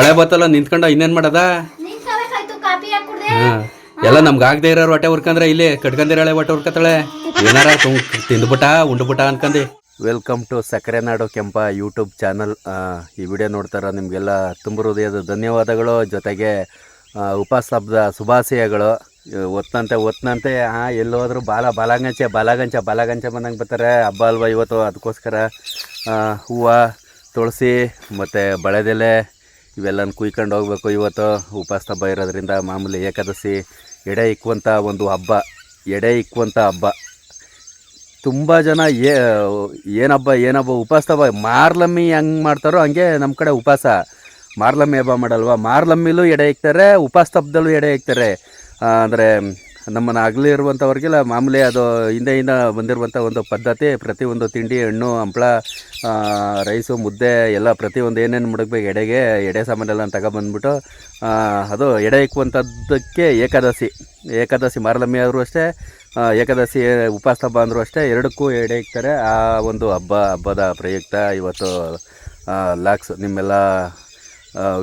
ಮಳೆ ಬತ್ತಲ್ಲ ನಿಂತ್ಕೊಂಡ ಇನ್ನೇನ್ ಮಾಡದ? ಹಾ. ಎಲ್ಲ ನಮ್ಗೆ ಆಗದೆ ಇರೋರು ಹೊಟ್ಟೆ ಹುರ್ಕಂದ್ರೆ ಇಲ್ಲಿ ಕಟ್ಕೊಂಡಿರಳೆ ಹೊಟ್ಟೆ ಹುರ್ಕತ್ತಾಳೆ. ಏನಾರ ತು- ತಿಂದ್ಬಿಟ್ಟ ಉಂಡ್ಬಿಟ್ಟ ಅನ್ಕಂದು. ವೆಲ್ಕಮ್ ಟು ಸಕ್ಕರೆ ನಾಡು ಕೆಂಪ ಯೂಟ್ಯೂಬ್ ಚಾನಲ್ ಈ ವಿಡಿಯೋ ನೋಡ್ತಾರ ನಿಮಗೆಲ್ಲ ತುಂಬ ಹೃದಯದ ಧನ್ಯವಾದಗಳು. ಜೊತೆಗೆ ಆ, ಉಪಶಬ್ದ ಶುಭಾಶಯಗಳು. ಒತ್ತಂತೆ ಒತ್ತಂತೆ ಹಾಂ ಎಲ್ಲೋದ್ರು ಬಾಲ ಬಾಲಗಂಚೆ ಬಾಲಾಗಂಚ ಬಾಲಾಗಂಚ ಬಂದಂಗೆ ಬರ್ತಾರೆ. ಹಬ್ಬ ಅಲ್ವಾ ಇವತ್ತು? ಅದಕ್ಕೋಸ್ಕರ ಹೂವು ತುಳಸಿ ಮತ್ತು ಬಳೆದೆಲೆ ಇವೆಲ್ಲನ ಕುಯ್ಕೊಂಡು ಹೋಗ್ಬೇಕು. ಇವತ್ತು ಉಪವಾಸ ಹಬ್ಬ ಇರೋದ್ರಿಂದ ಮಾಮೂಲಿ ಏಕಾದಶಿ, ಎಡೆ ಇಕ್ಕುವಂಥ ಒಂದು ಹಬ್ಬ, ಎಡೆ ಇಕ್ಕುವಂಥ ಹಬ್ಬ. ತುಂಬ ಜನ ಏ ಏನು ಹಬ್ಬ ಏನಬ್ಬ, ಉಪವಾಸ ಹಬ್ಬ. ಮಾರ್ಲಮ್ಮಿ ಹೆಂಗೆ ಮಾಡ್ತಾರೋ ಹಂಗೆ ನಮ್ಮ ಕಡೆ ಉಪವಾಸ. ಮಾರ್ಲಮ್ಮಿ ಹಬ್ಬ ಮಾಡಲ್ವಾ? ಮಾರ್ಲಮ್ಮಿಲೂ ಎಡೆ ಇಕ್ತಾರೆ, ಉಪವಾಸ ಹಬ್ಬದಲ್ಲೂ ಎಡೆ ಇಕ್ತಾರೆ. ಅಂದರೆ ನಮ್ಮನ್ನು ಆಗಲೇ ಇರುವಂಥವ್ರಿಗೆಲ್ಲ ಮಾಮೂಲಿ ಅದು ಹಿಂದೆಯಿಂದ ಬಂದಿರುವಂಥ ಒಂದು ಪದ್ಧತಿ ಪ್ರತಿಯೊಂದು ತಿಂಡಿ, ಹಣ್ಣು, ಹಂಪ್ಳ ರೈಸು, ಮುದ್ದೆ, ಎಲ್ಲ ಪ್ರತಿಯೊಂದು ಏನೇನು ಮುಡಗ್ಬೇಕು, ಎಡೆಗೆ, ಎಡೆ ಸಾಮಾನೆಲ್ಲ ತಗೊಬಂದ್ಬಿಟ್ಟು ಅದು ಎಡೆ ಇಕ್ಕುವಂಥದ್ದಕ್ಕೆ ಏಕಾದಶಿ ಏಕಾದಶಿ ಮಾರಲಮ್ಮಿ ಆದರೂ ಅಷ್ಟೇ ಏಕಾದಶಿ ಉಪವಾಸ ಹಬ್ಬ ಅಂದರೂ ಅಷ್ಟೇ, ಎರಡಕ್ಕೂ ಎಡೆ ಇಕ್ತಾರೆ. ಆ ಒಂದು ಹಬ್ಬ, ಹಬ್ಬದ ಪ್ರಯುಕ್ತ ಇವತ್ತು ಲಾಕ್ಸ್ ನಿಮ್ಮೆಲ್ಲ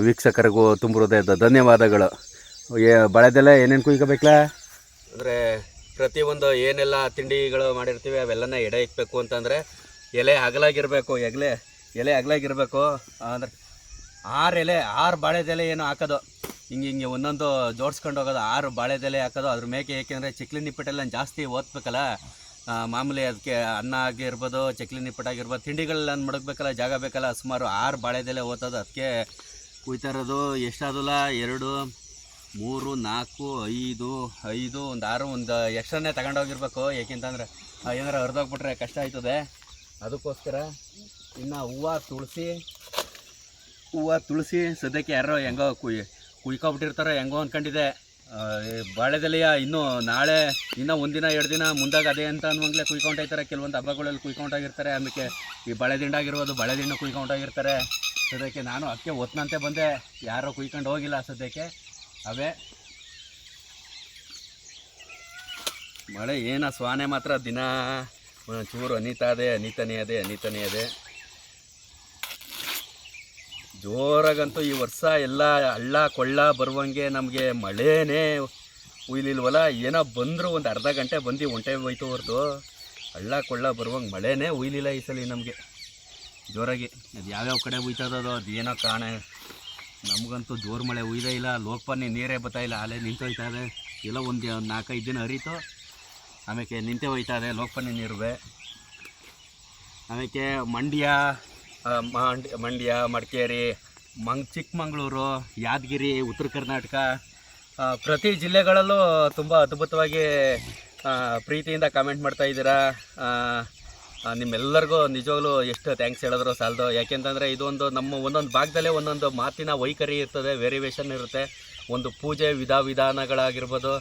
ವೀಕ್ಷಕರಿಗೂ ತುಂಬ ಹೃದಯದ ಧನ್ಯವಾದಗಳು. ಏ, ಬಳೆದೆಲ್ಲ ಏನೇನು ಕುಯ್ಕೋಬೇಕಲ್ಲ ಅಂದರೆ ಪ್ರತಿಯೊಂದು ಏನೆಲ್ಲ ತಿಂಡಿಗಳು ಮಾಡಿರ್ತೀವಿ, ಅವೆಲ್ಲನ ಎಡೆ ಇಕ್ಕಬೇಕು ಅಂತಂದರೆ ಎಲೆ ಅಗಲಾಗಿರಬೇಕು ಎಗ್ಲೆ, ಎಲೆ ಅಗಲಾಗಿರಬೇಕು ಅಂದರೆ ಆರು ಎಲೆ, ಆರು ಬಾಳೆದೆಲೆ ಏನು ಹಾಕೋದು. ಹಿಂಗೆ ಹಿಂಗೆ ಒಂದೊಂದು ಜೋಡಿಸ್ಕೊಂಡು ಹೋಗೋದು, ಆರು ಬಾಳೆದೆಲೆ ಹಾಕೋದು. ಅದ್ರ ಮೇಕೆ ಏಕೆಂದರೆ ಚಿಕ್ಲಿ ನಿಪ್ಪಟ್ಟೆಲ್ಲ ಜಾಸ್ತಿ ಓದ್ಬೇಕಲ್ಲ. ಮಾಮೂಲಿ ಅದಕ್ಕೆ ಅನ್ನ ಆಗಿರ್ಬೋದು ಚಕ್ಲಿ ನಿಪ್ಪಟ್ಟಾಗಿರ್ಬೋದು, ತಿಂಡಿಗಳೆಲ್ಲ ಮಡಗಬೇಕಲ್ಲ, ಜಾಗ ಬೇಕಲ್ಲ, ಸುಮಾರು ಆರು ಬಾಳೆದೆಲೆ ಓದೋದು. ಅದಕ್ಕೆ ಕುಯ್ತಾ ಇರೋದು, ಎಷ್ಟಾದಲ್ಲ, ಎರಡು ಮೂರು, ನಾಲ್ಕು, ಐದು ಐದು, ಒಂದು ಆರು, ಒಂದು ಎಕ್ಸ್ಟ್ರಾನೇ ತಗೊಂಡೋಗಿರ್ಬೇಕು ಏಕೆಂತಂದ್ರೆ ಏನಾರು ಹರಿದೋಗ್ಬಿಟ್ರೆ ಕಷ್ಟ ಆಯ್ತದೆ. ಅದಕ್ಕೋಸ್ಕರ ಇನ್ನು ಹೂವು ತುಳಸಿ ಹೂವು ತುಳಸಿ ಸದ್ಯಕ್ಕೆ ಯಾರೋ ಹೆಂಗೋ ಕುಯ್, ಕುಯ್ಕೊಬಿಟ್ಟಿರ್ತಾರೋ ಹೆಂಗೋ ಅಂದ್ಕೊಂಡಿದೆ ಬಾಳೆದೆಲೆಯ ಇನ್ನೂ ನಾಳೆ, ಇನ್ನೂ ಒಂದಿನ ಎರಡು ದಿನ ಮುಂದಾಗ ಅದೇ ಅಂತ ಅನ್ನುವಂಗಲೇ ಕುಯ್ಕೊಂಡೋಗ್ತಾರೆ ಕೆಲವೊಂದು ಹಬ್ಬಗಳಲ್ಲಿ ಕುಯ್ಕೊಂಡೋಗಿರ್ತಾರೆ ಆಮೇಲೆ ಈ ಬಳೆದಿಂಡಾಗಿರ್ಬೋದು ದಿಂಡಾಗಿರ್ಬೋದು ಬಳೆ ದಿಂಡ ಕುಯ್ಕೊಂಡೋಗಿರ್ತಾರೆ ಸದ್ಯಕ್ಕೆ ನಾನು ಅಕ್ಕೆ ಒತ್ತನಂತೆ ಬಂದೆ. ಯಾರೋ ಕುಯ್ಕೊಂಡು ಹೋಗಿಲ್ಲ ಸದ್ಯಕ್ಕೆ. ಅವೇ. ಮಳೆ ಏನ ಸ್ವಾನೆ ಮಾತ್ರ ದಿನ. ಚೂರು ಅನಿತಾ ಅದೇ, ಅನಿತಾನೇ ಅದೇ, ಅನಿತನೇ ಅದೇ. ಜೋರಾಗಂತೂ ಈ ವರ್ಷ ಎಲ್ಲ ಹಳ್ಳ ಕೊಳ್ಳ ಬರುವಂಗೆ ನಮಗೆ ಮಳೆನೇ ಉಯ್ಲಿಲ್ವಲ್ಲ ಏನೋ ಬಂದರೂ ಒಂದು ಅರ್ಧ ಗಂಟೆ ಬಂದು ಒಂಟೆ ಹೋಯ್ತು ಹೊರತು. ಹಳ್ಳ ಕೊಳ್ಳ ಬರುವಂಗೆ ಮಳೆನೇ ಉಯ್ಲಿಲ್ಲ ಈ ಸಲ ನಮಗೆ. ಜೋರಾಗಿ, ಅದು ಯಾವ್ಯಾವ ಕಡೆ ಉಯ್ತದೋ ಅದು ಏನೋ ಕಾರಣ ನಮಗಂತೂ ಜೋರು ಮಳೆ ಉಯ್ದೇ ಇಲ್ಲ ಲೋಕಪಾನಿ ನೀರೇ ಬರ್ತಾ ಇಲ್ಲ ನಿಂತು ನಿಂತೋಯ್ತಾ ಇದೆ. ಎಲ್ಲ ಒಂದು ನಾಲ್ಕೈದು ದಿನ ಹರಿತು. ಆಮೇಲೆ ನಿಂತೆ ಹೋಯ್ತಾ ಇದೆ ಲೋಕಪಾನಿ ನೀರುವೆ. ಆಮೇಲೆ ಮಂಡ್ಯ ಮಂಡ್ಯ ಮಂಡ್ಯ ಮಡಿಕೇರಿ ಮಂಗ್ ಚಿಕ್ಕಮಗಳೂರು ಯಾದಗಿರಿ ಉತ್ತರ ಕರ್ನಾಟಕ ಪ್ರತಿ ಜಿಲ್ಲೆಗಳಲ್ಲೂ ತುಂಬ ಅದ್ಭುತವಾಗಿ ಪ್ರೀತಿಯಿಂದ ಕಾಮೆಂಟ್ ಮಾಡ್ತಾ ಇದ್ದೀರಾ. ಆ, ಆ, ನಿಮ್ಮೆಲ್ಲರಿಗೂ ನಿಜವಾಗ್ಲೂ ಎಷ್ಟು ಥ್ಯಾಂಕ್ಸ್ ಹೇಳಿದ್ರು ಸಾಲದು. ಯಾಕೆಂತಂದರೆ ಇದೊಂದು ನಮ್ಮ ಒಂದೊಂದು ಭಾಗದಲ್ಲೇ ಒಂದೊಂದು ಮಾತಿನ ವೈಖರಿ ಇರ್ತದೆ ವೇರಿಯೇಷನ್ ಇರುತ್ತೆ. ಒಂದು ಪೂಜೆ ವಿಧ ವಿಧಾನಗಳಾಗಿರ್ಬೋದು,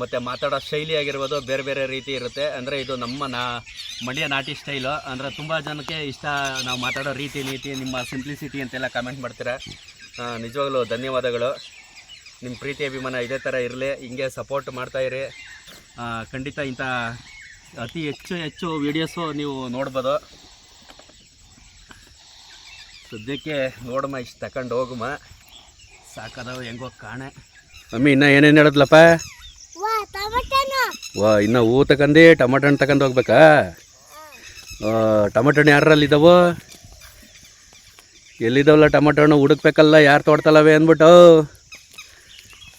ಮತ್ತು ಮಾತಾಡೋ ಶೈಲಿ ಆಗಿರ್ಬೋದು ಬೇರೆ ಬೇರೆ ರೀತಿ ಇರುತ್ತೆ. ಅಂದರೆ ಇದು ನಮ್ಮ ನಾ, ಮಂಡ್ಯ ನಾಟಿ ಸ್ಟೈಲು ಅಂದರೆ ತುಂಬ ಜನಕ್ಕೆ ಇಷ್ಟ ನಾವು ಮಾತಾಡೋ ರೀತಿ ನೀತಿ, ನಿಮ್ಮ ಸಿಂಪ್ಲಿಸಿಟಿ ಅಂತೆಲ್ಲ ಕಮೆಂಟ್ ಮಾಡ್ತೀರಾ. ನಿಜವಾಗ್ಲೂ ಧನ್ಯವಾದಗಳು. ನಿಮ್ಮ ಪ್ರೀತಿ, ಅಭಿಮಾನ ಇದೇ ಥರ ಇರಲಿ. ಹಿಂಗೆ ಸಪೋರ್ಟ್ ಮಾಡ್ತಾಯಿರಿ ಖಂಡಿತ ಇಂಥ ಅತಿ ಹೆಚ್ಚು ಹೆಚ್ಚು ವೀಡಿಯೋಸು ನೀವು ನೋಡ್ಬೋದು. ಸದ್ಯಕ್ಕೆ ನೋಡಮ್ಮ ಇಷ್ಟು ತಗೊಂಡು ಹೋಗಮ್ಮ. ಸಾಕದವ ಹೆಂಗೋ ಕಾಣೆ. ಮಮ್ಮಿ ಇನ್ನೂ ಏನೇನು ಹೇಳದ್ಲಪ್ಪ? ವಾ ಇನ್ನು ಹೂ ತಕಂಡು ಟಮಾಟೊ ಹಣ್ಣು ತಗೊಂಡು ಹೋಗ್ಬೇಕಾ? ಟೊಮಟೊ ಹಣ್ಣು ಯಾರಲ್ಲಿ ಇದ್ದಾವು ಎಲ್ಲಿದ್ದಾವಲ್ಲ ಟಮಾಟೊ ಹಣ್ಣು ಹುಡುಕ್ಬೇಕಲ್ಲ ಯಾರು ತೋಡ್ತಲ್ಲವೇ ಅಂದ್ಬಿಟ್ಟು.